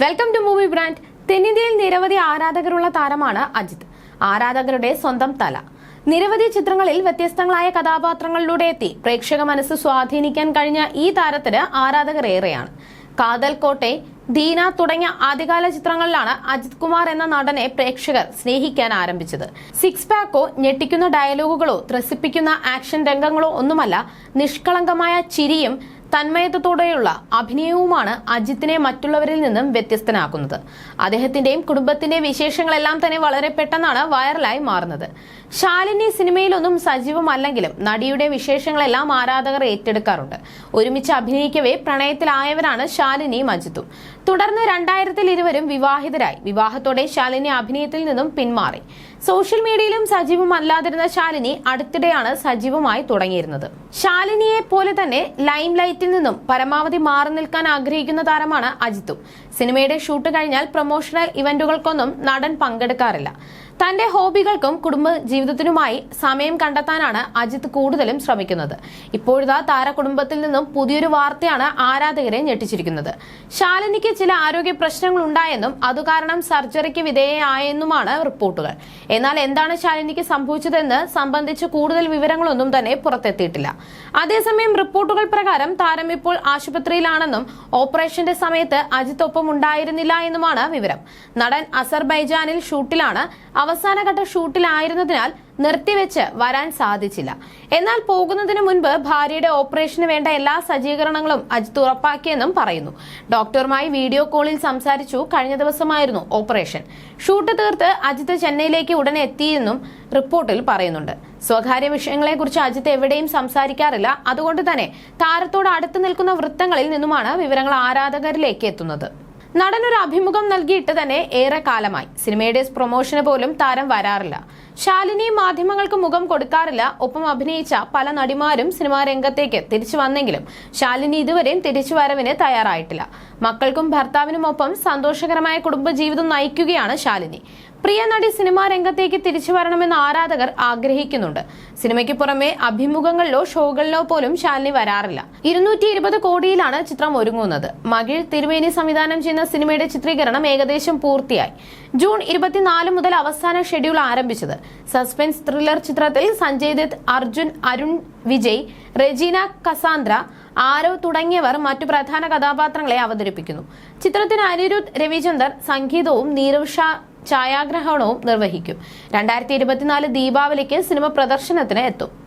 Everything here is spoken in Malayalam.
വെൽക്കം ടു മൂവി ബ്രാൻഡ് തെന്നിന്ത്യയിൽ നിരവധി ആരാധകരുള്ള താരമാണ് അജിത്. ആരാധകരുടെ സ്വന്തം തല. നിരവധി ചിത്രങ്ങളിൽ വ്യത്യസ്തങ്ങളായ കഥാപാത്രങ്ങളിലൂടെ എത്തി. പ്രേക്ഷക മനസ്സ് സ്വാധീനിക്കാൻ കഴിഞ്ഞ ഈ താരത്തിന് ആരാധകർ ഏറെയാണ് കാതൽ കോട്ടെ ദീന തുടങ്ങിയ ആദ്യകാല ചിത്രങ്ങളിലാണ് അജിത് കുമാർ എന്ന നടനെ പ്രേക്ഷകർ സ്നേഹിക്കാൻ ആരംഭിച്ചത്. സിക്സ് പാക്കോ ഞെട്ടിക്കുന്ന ഡയലോഗുകളോ ത്രസിപ്പിക്കുന്ന ആക്ഷൻ രംഗങ്ങളോ ഒന്നുമല്ല നിഷ്കളങ്കമായ ചിരിയും തന്മയത്വത്തോടെയുള്ള അഭിനയവുമാണ് അജിത്തിനെ മറ്റുള്ളവരിൽ നിന്നും വ്യത്യസ്തനാക്കുന്നത്. അദ്ദേഹത്തിന്റെയും കുടുംബത്തിന്റെയും വിശേഷങ്ങളെല്ലാം തന്നെ വളരെ പെട്ടെന്നാണ് വൈറലായി മാറുന്നത്. ശാലിനി സിനിമയിലൊന്നും സജീവമല്ലെങ്കിലും നടിയുടെ വിശേഷങ്ങളെല്ലാം ആരാധകർ ഏറ്റെടുക്കാറുണ്ട്. ഒരുമിച്ച് അഭിനയിക്കവേ പ്രണയത്തിലായവരാണ് ശാലിനിയും അജിത്തും. തുടർന്ന് രണ്ടായിരത്തിൽ ഇരുവരും വിവാഹിതരായി. വിവാഹത്തോടെ ശാലിനി അഭിനയത്തിൽ നിന്നും പിന്മാറി. സോഷ്യൽ മീഡിയയിലും സജീവമല്ലാതിരുന്ന ശാലിനി അടുത്തിടെയാണ് സജീവമായി തുടങ്ങിയിരുന്നത്. ശാലിനിയെ പോലെ തന്നെ ലൈം ലൈറ്റിൽ നിന്നും പരമാവധി മാറി നിൽക്കാൻ ആഗ്രഹിക്കുന്ന താരമാണ് അജിത്തും. സിനിമയുടെ ഷൂട്ട് കഴിഞ്ഞാൽ പ്രൊമോഷണൽ ഇവന്റുകൾക്കൊന്നും നടൻ പങ്കെടുക്കാറില്ല. തന്റെ ഹോബികൾക്കും കുടുംബ ജീവിതത്തിനുമായി സമയം കണ്ടെത്താനാണ് അജിത് കൂടുതലും ശ്രമിക്കുന്നത്. ഇപ്പോഴത്തെ താര കുടുംബത്തിൽ നിന്നും പുതിയൊരു വാർത്തയാണ് ആരാധകരെ ഞെട്ടിച്ചിരിക്കുന്നത്. ശാലിനിക്ക് ചില ആരോഗ്യ പ്രശ്നങ്ങൾ ഉണ്ടായെന്നും അതുകാരണം സർജറിക്ക് വിധേയമായെന്നുമാണ് റിപ്പോർട്ടുകൾ. എന്നാൽ എന്താണ് ശാലിനിക്ക് സംഭവിച്ചതെന്ന് സംബന്ധിച്ച് കൂടുതൽ വിവരങ്ങളൊന്നും തന്നെ പുറത്തെത്തിയിട്ടില്ല. അതേസമയം റിപ്പോർട്ടുകൾ പ്രകാരം താരം ഇപ്പോൾ ആശുപത്രിയിലാണെന്നും ഓപ്പറേഷന്റെ സമയത്ത് അജിത്തൊപ്പം ഉണ്ടായിരുന്നില്ല എന്നുമാണ് വിവരം. നടൻ അസർബൈജാനിൽ ഷൂട്ടിലാണ്. അവസാനഘട്ട ഷൂട്ടിലായിരുന്നതിനാൽ നിർത്തിവെച്ച് വരാൻ സാധിച്ചില്ല. എന്നാൽ പോകുന്നതിന് മുൻപ് ഭാര്യയുടെ ഓപ്പറേഷന് വേണ്ട എല്ലാ സജ്ജീകരണങ്ങളും അജിത് ഉറപ്പാക്കിയെന്നും പറയുന്നു. ഡോക്ടറുമായി വീഡിയോ കോളിൽ സംസാരിച്ചു കഴിഞ്ഞ ദിവസമായിരുന്നു ഓപ്പറേഷൻ. ഷൂട്ട് തീർത്ത് അജിത് ചെന്നൈയിലേക്ക് ഉടനെ എത്തിയെന്നും റിപ്പോർട്ടിൽ പറയുന്നുണ്ട്. സ്വകാര്യ വിഷയങ്ങളെക്കുറിച്ച് അജിത്ത് എവിടെയും സംസാരിക്കാറില്ല. അതുകൊണ്ട് തന്നെ താരത്തോട് അടുത്ത് നിൽക്കുന്ന വൃത്തങ്ങളിൽ നിന്നുമാണ് വിവരങ്ങൾ ആരാധകരിലേക്ക് എത്തുന്നത്. നടനൊരു അഭിമുഖം നൽകിയിട്ട് തന്നെ ഏറെ കാലമായി. സിനിമയുടെ പ്രൊമോഷന് പോലും താരം വരാറില്ല. ശാലിനി മാധ്യമങ്ങൾക്ക് മുഖം കൊടുക്കാറില്ല. ഒപ്പം അഭിനയിച്ച പല നടിമാരും സിനിമാ രംഗത്തേക്ക് തിരിച്ചു വന്നെങ്കിലും ശാലിനി ഇതുവരെയും തിരിച്ചു വരവിന് തയ്യാറായിട്ടില്ല. മക്കൾക്കും ഭർത്താവിനുമൊപ്പം സന്തോഷകരമായ കുടുംബജീവിതം നയിക്കുകയാണ് ശാലിനി. പ്രിയ നടി സിനിമാ രംഗത്തേക്ക് തിരിച്ചു വരണമെന്ന് ആരാധകർ ആഗ്രഹിക്കുന്നുണ്ട്. സിനിമയ്ക്ക് പുറമെ അഭിമുഖങ്ങളിലോ ഷോകളിലോ പോലും ശാലിനി വരാറില്ല. ഇരുന്നൂറ്റി ഇരുപത് കോടിയിലാണ് ചിത്രം ഒരുങ്ങുന്നത്. മകിഴ് തിരുവേനി സംവിധാനം ചെയ്യുന്ന സിനിമയുടെ ചിത്രീകരണം ഏകദേശം പൂർത്തിയായി. ജൂൺ ഇരുപത്തിനാല് മുതൽ അവസാന ഷെഡ്യൂൾ ആരംഭിച്ചത്. സസ്പെൻസ് ത്രില്ലർ ചിത്രത്തിൽ സഞ്ജയ് ദത്ത് അർജുൻ അരുൺ വിജയ് റെജീന കസാന്ദ്ര ആരോ തുടങ്ങിയവർ മറ്റു പ്രധാന കഥാപാത്രങ്ങളെ അവതരിപ്പിക്കുന്നു. ചിത്രത്തിന് അനിരുദ്ധ് രവിചന്ദർ സംഗീതവും നീരവ് ഷാ ഛായാഗ്രഹണവും നിർവഹിക്കും. രണ്ടായിരത്തി ഇരുപത്തിനാല് ദീപാവലിക്ക് സിനിമ പ്രദർശനത്തിന് എത്തും.